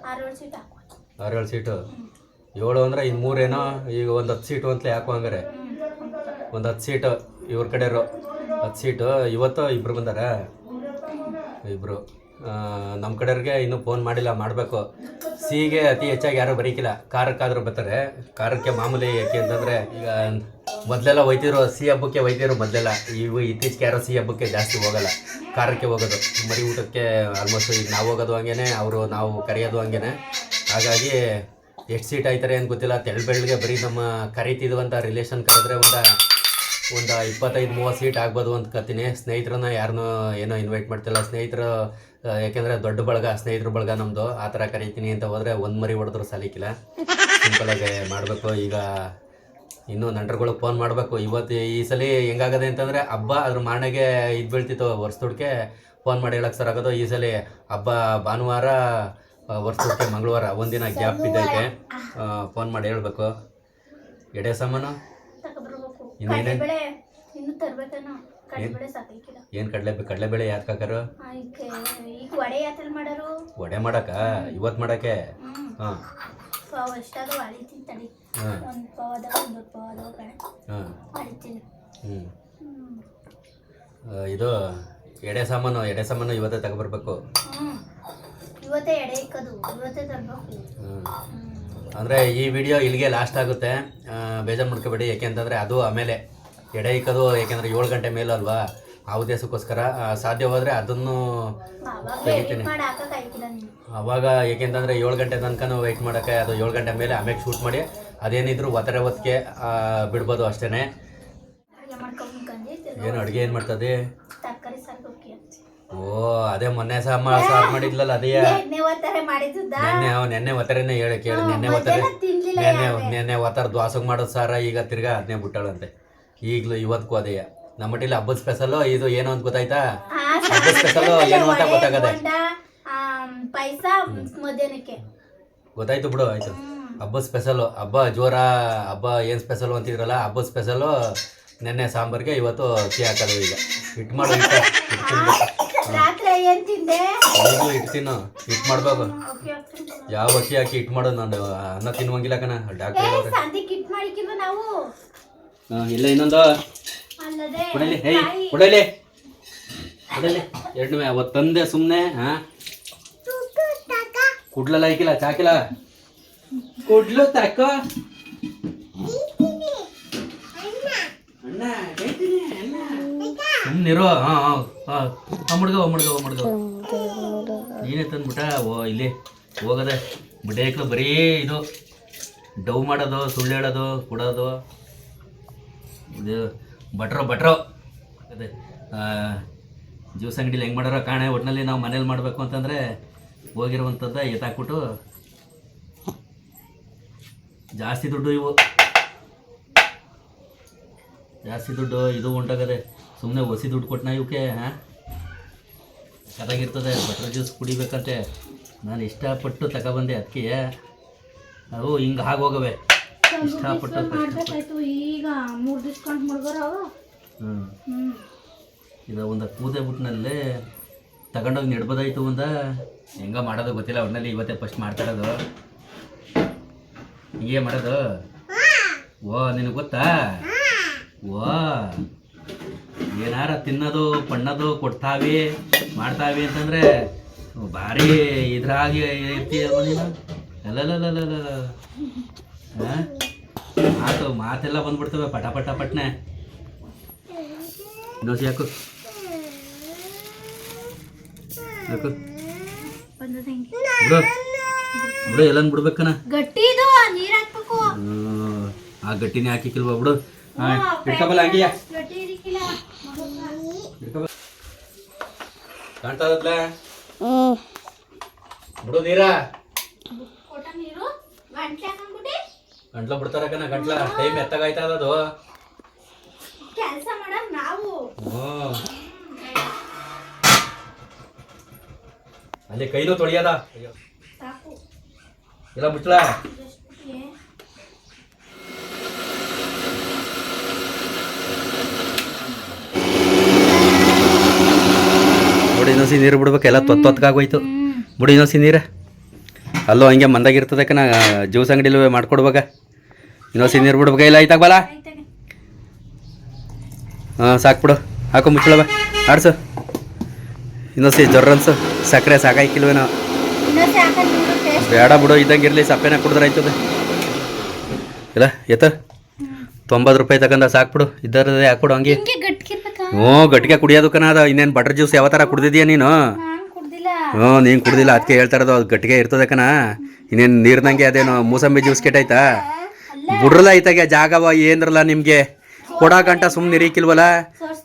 ಆರೇಳು ಸೀಟ್ ಆರು ಸೀಟು? ಏಳು ಅಂದ್ರೆ ಈ ಮೂರೇನೋ? ಈಗ ಒಂದು ಹತ್ತು ಸೀಟು ಅಂತಲೇ ಯಾಕೋ ಹಂಗಾರೆ. ಒಂದು ಹತ್ತು ಸೀಟು ಇವ್ರ ಕಡೆಯವರು ಹತ್ತು ಸೀಟು, ಇವತ್ತು ಇಬ್ಬರು ಬಂದಾರ? ಇಬ್ಬರು ನಮ್ಮ ಕಡೆಯವ್ರಿಗೆ ಇನ್ನೂ ಫೋನ್ ಮಾಡಿಲ್ಲ, ಮಾಡಬೇಕು. ಸಿಹಿಗೆ ಅತಿ ಹೆಚ್ಚಾಗಿ ಯಾರೂ ಬರೀಕಿಲ್ಲ. ಕಾರಕ್ಕಾದರೂ ಬರ್ತಾರೆ. ಕಾರಕ್ಕೆ ಮಾಮೂಲಿ ಯಾಕೆ ಅಂತಂದರೆ ಈಗ ಮೊದಲೆಲ್ಲ ಒಯ್ತಿದ್ರು ಸಿಹಿ ಹಬ್ಬಕ್ಕೆ ಒಯ್ತಿದ್ರು ಮೊದಲೆಲ್ಲ, ಇವು ಇತ್ತೀಚೆಗೆ ಯಾರೋ ಸಿಹಿ ಹಬ್ಬಕ್ಕೆ ಜಾಸ್ತಿ ಹೋಗಲ್ಲ. ಖಾರಕ್ಕೆ ಹೋಗೋದು. ಮರಿ ಊಟಕ್ಕೆ ಆಲ್ಮೋಸ್ಟ್ ಈಗ ನಾವು ಹೋಗೋದು ಹಂಗೇನೆ, ಅವರು ನಾವು ಕರೆಯೋದು ಹಂಗೇನೆ. ಹಾಗಾಗಿ ಎಷ್ಟು ಸೀಟ್ ಆಯ್ತಾರೆ ಏನು ಗೊತ್ತಿಲ್ಲ. ತೆಳ್ಬೆಳ್ಗೆ ಬರೀ ನಮ್ಮ ಕರಿತಿದ್ವಂತ ರಿಲೇಷನ್ ಕರೆದ್ರೆ ಒಂದು ಒಂದು ಇಪ್ಪತ್ತೈದು, ಮೂವತ್ತು ಸೀಟ್ ಆಗ್ಬೋದು ಅಂತ ಕತ್ತೀನಿ. ಸ್ನೇಹಿತರನ್ನ ಯಾರನ್ನೂ ಏನೋ ಇನ್ವೈಟ್ ಮಾಡ್ತಿಲ್ಲ. ಸ್ನೇಹಿತರು, ಯಾಕೆಂದರೆ ದೊಡ್ಡ ಬಳಗ, ಸ್ನೇಹಿತರ ಬಳಗ ನಮ್ಮದು ಆ ಥರ ಕರಿತೀನಿ ಅಂತ ಹೋದರೆ ಒಂದು ಮರಿ ಹೊಡೆದ್ರು ಸಲಿಕ್ಕಿಲ್ಲ. ಸಿಂಪಲಾಗಿ ಮಾಡಬೇಕು. ಈಗ ಇನ್ನು ನಂಟರ್ಗಳಿಗೆ ಫೋನ್ ಮಾಡಬೇಕು. ಇವತ್ತು ಈ ಸಲ ಹೆಂಗಾಗದೆ ಅಂತಂದರೆ ಹಬ್ಬ ಅದ್ರ ಮಾರಣೆಗೆ ಇದು ಬೀಳ್ತಿತ್ತು ವರ್ಷದುಡ್ಕೆ ಫೋನ್ ಮಾಡಿ ಹೇಳಕ್ಕೆ ಸರ್ ಆಗೋದು. ಈ ಸಲ ಹಬ್ಬ ಭಾನುವಾರ ವರ್ಷದುಡ್ಕೆ ಮಂಗಳವಾರ ಒಂದಿನ ಗ್ಯಾಪ್ ಬಿದ್ದೈತೆ ಫೋನ್ ಮಾಡಿ ಹೇಳಬೇಕು. ಎಡೆ ಸಾಮಾನು? ಇನ್ನೇನೇನ್? ಕಡಲೆಬೇಳೆ ಕಡಲೆಬೇಳೆ ಏನು ಕಡಲೆ ಕಡಲೆಬೇಳೆ ಯಾಕೆ ಹಾಕಾರು? ವಡೆ ಮಾಡಕ? ಇವತ್ತು ಮಾಡಕ್ಕೆ ಹಾಂ. ಪಾವ್ ಎಷ್ಟಾದ್ರೂ ಅಳಿತೀನಿ ತಡಿ. ಒಂದು ಒಂದು ಕಣೆ. ಹಾಂ. ಅಳಿತೀನಿ. ಹ್ಞೂ ಇದು ಎಡೆ ಸಾಮಾನು ಎಡೆ ಸಾಮಾನು ಇವತ್ತೇ ತಗೊಬರ್ಬೇಕು. ಇವತ್ತೇ ಎಡೆ ಇಕ್ಕದು ಇವತ್ತೇ ತರಬೇಕು. ಅಂದರೆ ಈ ವಿಡಿಯೋ ಇಲ್ಲಿಗೆ ಲಾಸ್ಟ್ ಆಗುತ್ತೆ. ಬೇಜಾರು ಮಾಡ್ಕೋಬೇಡಿ ಯಾಕೆಂತಂದರೆ ಅದು ಆಮೇಲೆ ಎಡೆ ಇಕ್ಕೋದು ಯಾಕೆಂದರೆ ಏಳು ಗಂಟೆ ಮೇಲಲ್ವಾ? ಆ ಉದ್ದೇಶಕ್ಕೋಸ್ಕರ ಸಾಧ್ಯ ಸಾಧ್ಯವಾದರೆ ಅದನ್ನು ಅವಾಗ ತೆಗಿತೀನಿ. ಅವಾಗ ಏಕೆಂತಂದರೆ ಏಳು ಗಂಟೆ ತನಕ ವೆಯ್ಟ್ ಮಾಡೋಕ್ಕೆ ಅದು ಏಳು ಗಂಟೆ ಮೇಲೆ ಆಮೇಲೆ ಶೂಟ್ ಮಾಡಿ ಅದೇನಿದ್ರು ಒತ್ತರೆ ಒತ್ತಿಗೆ ಬಿಡ್ಬೋದು ಅಷ್ಟೇ ಅಡುಗೆ ಮಾಡ್ಕೊಂಡ್ಕಂಡು ಏನು ಅಡುಗೆ ಏನು ಮಾಡ್ತದೆ? ಓ ಅದೇ ಮೊನ್ನೆ ಸಹ ಸಾರು ಮಾಡಿದ್ಲಲ್ಲ ಅದೇ. ನಿನ್ನೆ ನೆನ್ನೆ ಒತ್ತರೆನೇ ಹೇಳಿ ಕೇಳಿ ನೆನ್ನೆ ಒತ್ತಾರೆ ನೆನ್ನೆ ನೆನ್ನೆ ಒತ್ತರ ದ್ವಾಸಗ್ ಮಾಡೋದು ಸಾರ ಈಗ ತಿರ್ಗಾ ಅದನ್ನೇ ಬಿಟ್ಟಾಳಂತೆ. ಈಗಲೂ ಇವತ್ತಿಗೂ ಅದೇಯ ನಮ್ಮ ಹಬ್ಬದ ಸ್ಪೆಷಲ್ ಇದು ಏನು ಅಂತ ಗೊತ್ತಾಯ್ತಾ? ಹಬ್ಬದ ಸ್ಪೆಷಲ್ ಏನು ಅಂತ ಗೊತ್ತಾಗದೆ. ಪೈಸ ಮಧ್ಯಾಹ್ನಕ್ಕೆ. ಗೊತ್ತಾಯ್ತು ಬಿಡು ಆಯ್ತು. ಹಬ್ಬದ ಸ್ಪೆಷಲ್ ಹಬ್ಬ ಜೋರ ಹಬ್ಬ ಏನು ಸ್ಪೆಷಲ್ ಅಂತಿದ್ರಲ್ಲ ಹಬ್ಬದ ಸ್ಪೆಷಲ್ ನೆನ್ನೆ ಸಾಂಬಾರ್ಗೆ ಇವತ್ತು ಅಕ್ಕಿ ಹಾಕೋದು ಈಗ. ಹಿಟ್ಟು ಮಾಡು ಹಿಟ್ಟು ಈಗಲೂ ಹಿಟ್ಟು ತಿನ್ನು. ಹಿಟ್ಟು ಮಾಡ್ಬೇಕು ಯಾವ ಅಕ್ಕಿ ಹಾಕಿ ಹಿಟ್ಟು ಮಾಡೋದು ನಾನು ಅನ್ನ ತಿನ್ನುವಂಗಿಲ್ಲ ಕಣ. ಡಾಕ್ಟರ್ ಇಲ್ಲ ಇನ್ನೊಂದು. ಕೊಡಲಿ ಹೇ ಕೊಡಲಿ ಕೊಡಲಿ ಎರಡು ಅವತ್ತು ತಂದೆ ಸುಮ್ಮನೆ ಹಾ? ಕುಡ್ಲಲ್ಲ ಐಕಿಲ್ಲ ಚಾಕಿಲ್ಲ ಕುಡ್ಲು ತಕ್ಕ ಸುಮ್ಮನಿರೋ ಹಾಂ ಹಾಂ ಹಾಂ. ಮುಡ್ಗ ಒಮ್ಮಡ್ಗ ಮುಡ್ಗ. ನೀನೇ ತಂದ್ಬಿಟ್ಟ ಓ ಇಲ್ಲಿ ಹೋಗದೆ. ಬಿಡೇಕ್ಲು ಬರೀ ಇದು ಡವ್ ಮಾಡೋದು ಸುಳ್ಳು ಹೇಳೋದು ಕೊಡೋದು. ಇದು ಭಟ್ರು ಭಟ್ರು. ಅದೇ ಜ್ಯೂಸ್ ಅಂಗಡಿಲಿ ಹೆಂಗೆ ಮಾಡೋರ ಕಾಣೆ ಒಟ್ಟಿನಲ್ಲಿ ನಾವು ಮನೇಲಿ ಮಾಡಬೇಕು ಅಂತಂದರೆ ಹೋಗಿರುವಂಥದ್ದು ಎತ್ತಾಕ್ಬಿಟ್ಟು ಜಾಸ್ತಿ ದುಡ್ಡು ಇವು. ಜಾಸ್ತಿ ದುಡ್ಡು ಇದು ಉಂಟಾಗದೆ ಸುಮ್ಮನೆ ಹೊಸಿ ದುಡ್ಡು ಕೊಟ್ಟನ ಇವಕ್ಕೆ ಹಾಂ? ಚೆನ್ನಾಗಿರ್ತದೆ ಬಟ್ರ ಜ್ಯೂಸ್ ಕುಡಿಬೇಕಂತೆ. ನಾನು ಇಷ್ಟಪಟ್ಟು ತಗೊಬಂದೆ ಅದಕ್ಕೆ ಅವು ಹಿಂಗೆ ಆಗೋಗವೆ ಇಷ್ಟಪಟ್ಟು ಮಾಡ್ಬೇಕಾಯ್ತು. ಈಗ ಮೂರು ಡಿಸ್ಕೌಂಟ್ ಮುಡ್ಗೋರವ ಹ್ಞೂ ಇದು ಒಂದು ಕೂದೆ ಬಿಟ್ನಲ್ಲೇ ತಗೊಂಡೋಗಿ ನೆಡ್ಬೋದಾಯ್ತು ಒಂದ. ಹೆಂಗ ಮಾಡೋದು ಗೊತ್ತಿಲ್ಲ ಒಟ್ನಲ್ಲಿ ಇವತ್ತೇ ಫಸ್ಟ್ ಮಾಡ್ತಾ ಇರೋದು. ಹಿಂಗೆ ಮಾಡೋದು. ಓ ನಿನಗೆ ಗೊತ್ತಾ? ಓ ಏನಾರ ತಿನ್ನೋದು ಪಣ್ಣದು ಕೊಡ್ತಾವಿ ಮಾಡ್ತಾವಿ ಅಂತಂದ್ರೆ ಭಾರಿ ಇದ್ರಾಗಿ ಇರ್ತೀಯಲ್ವ ನೀನು? ಅಲ್ಲ ಹಾಂ ಮಾತು ಮಾತೆಲ್ಲ ಬಂದ್ಬಿಡ್ತವೆ ಪಟ ಪಟ ಪಟ್ನೆ. ದೋಸೆ ಹಾಕು ಬಿಡು. ಬಿಡು ಎಲ್ಲ ಬಿಡ್ಬೇಕನ. ಗಟ್ಟಿ ಇದು ನೀರ್ ಹಾಕ್ಬೇಕು. ಆ ಗಟ್ಟಿನೇ ಹಾಕಿಕ್ಕಿಲ್ವಾ ಬಿಡು. ಹಾಂ ಇಟ್ಕೊಬಲ್ಲ ಹಂಗೆಯ? ಕಾಣ್ತದಲ್ಲ ಬಿಡು ನೀರಾ? ನೀರು ಗಂಟ್ಲೆ ಗಂಟ್ಲ ಬಿಡ್ತಾರಕನ ಗಂಟ್ಲ. ಟೈಮ್ ಎತ್ತಾಗಾಯ್ತಾ ಅದು ಕೆಲಸ ಮಾಡಕ್ ನಾವು. ಅಲ್ಲಿ ಕೈಲೂ ತೊಳಿಯದ. ಇಲ್ಲ ಬಿಟ್ಲ ಬುಡಿ ನೋಡಿ ಇನ್ನೊಂದ್ಸಿ ನೀರು ಬಿಡ್ಬೇಕು ಎಲ್ಲ ತೊತ್ ತೊತ್ಕಾಗೋಯ್ತು ಬುಡಿ ಇನ್ನೊಂದ್ಸಿ ನೀರು. ಅಲ್ಲೋ ಹಂಗೆ ಮಂದಾಗಿರ್ತದಕ್ಕೆ ನಾ ಜ್ಯೂಸ್ ಅಂಗಡಿಲಿ ಮಾಡ್ಕೊಡ್ಬೇಕ. ಇನ್ನೊಂದ್ಸಿ ನೀರು ಬಿಡ್ಬೇಕ ಇಲ್ಲ ಐತಾಗ ಬಲ? ಹಾಂ ಸಾಕು ಬಿಡು. ಹಾಕು ಮುಚ್ಚಳವ ಆಡ್ಸು. ಇನ್ನೊಂದ್ಸಿ ಜ್ವರ ಅನ್ಸು. ಸಕ್ಕರೆ ಸಾಕಾಯ್ಕಿಲ್ವೇನೋ. ಬೇಡ ಬಿಡು ಇದ್ದಂಗೆ ಇರಲಿ ಸಪ್ಪೆನ ಕುಡಿದ್ರೆ ಆಯ್ತದೆ. ಇಲ್ಲ ಎತ್ತ? ತೊಂಬತ್ತು ರೂಪಾಯಿ ತಗೊಂಡ ಸಾಕು ಬಿಡು. ಇದ್ದರದೇ ಹಾಕ್ಬಿಡು ಹಂಗೆ. ಹ್ಞೂ ಗಟ್ಟಿಗೆ ಕುಡಿಯೋದು ಅದ ಅದು. ಇನ್ನೇನು ಬಟರ್ ಜ್ಯೂಸ್ ಯಾವ ಥರ ಕುಡ್ದಿದ್ಯಾ ನೀನು? ಹ್ಞೂ ನೀನು ಕುಡ್ದಿಲ್ಲ. ಅದಕ್ಕೆ ಹೇಳ್ತಾ ಇರೋದು ಅದು ಗಟ್ಟಿಗೆ ಇರ್ತದೆ ಕಣ. ಇನ್ನೇನು ನೀರ್ನಂಗೆ ಅದೇನು ಮೂಸಂಬಿ ಜ್ಯೂಸ್ ಕೆಟ್ಟಾಯ್ತಾ? ಬಿಡ್ರಲ್ಲ ಐತಾಗೆ ಜಾಗವ ಏನ್ರಲ್ಲ ನಿಮಗೆ? ಕೊಡ ಗಂಟ ಸುಮ್ಮನೆ ಇರೀಕಿಲ್ವಲ್ಲ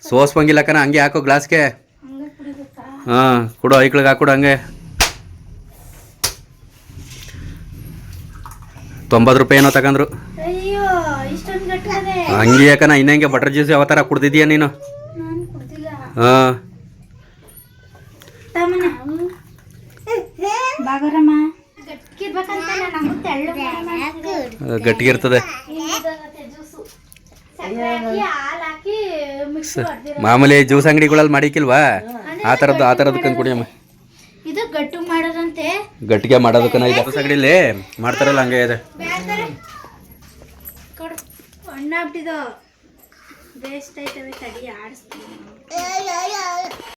ಸೋಸ್ಬಂಗಿಲ್ಲ ಕಣ ಹಂಗೆ ಹಾಕೋ ಗ್ಲಾಸ್ಗೆ. ಹಾ ಕೊಡು ಐಕ್ಳಿಗೆ ಹಾಕೊಡು ಹಂಗೆ. ತೊಂಬತ್ತು ರೂಪಾಯಿ ಏನೋ ತಗೊಂಡ್ರು ಅಯ್ಯೋ ಇಷ್ಟೊಂದು ಇನ್ನ ಹಂಗೆ ಯಾಕನ ಇನ್ನಂಗೆ ಬಟರ್ ಜ್ಯೂಸ್ ಯಾವ ಥರ ಕುಡ್ದಿದ್ಯಾ ನೀನು? ನಾನು ಬಾಗರಮ್ಮ ಹಾಂ. ಗಟ್ಟಿಗೆ ಇರ್ತದೆ. ಮಾಮೂಲಿ ಜ್ಯೂಸ್ ಅಂಗಡಿಗಳಲ್ಲಿ ಮಾಡಿಕ್ಕಿಲ್ವಾ? ಆ ಥರದ್ದು ಆ ಥರದ್ದು ಕಂಡು ಕುಡಿಯಮ್ಮ ಇದು ಗಟ್ಟು ಮಾಡೋದಂತೆ. ಗಟ್ಟಿಗೆ ಮಾಡೋದಕ್ಕನ ಇದು. ಜ್ಯೂಸ್ ಅಂಗಡಿಲಿ ಮಾಡ್ತಾರಲ್ಲ ಹಂಗೆ ಇದೆ. ಬೇಸ್ಟ್ ಐತವೆ ತಡಿ ಆಡಿಸ್ತೀನಿ.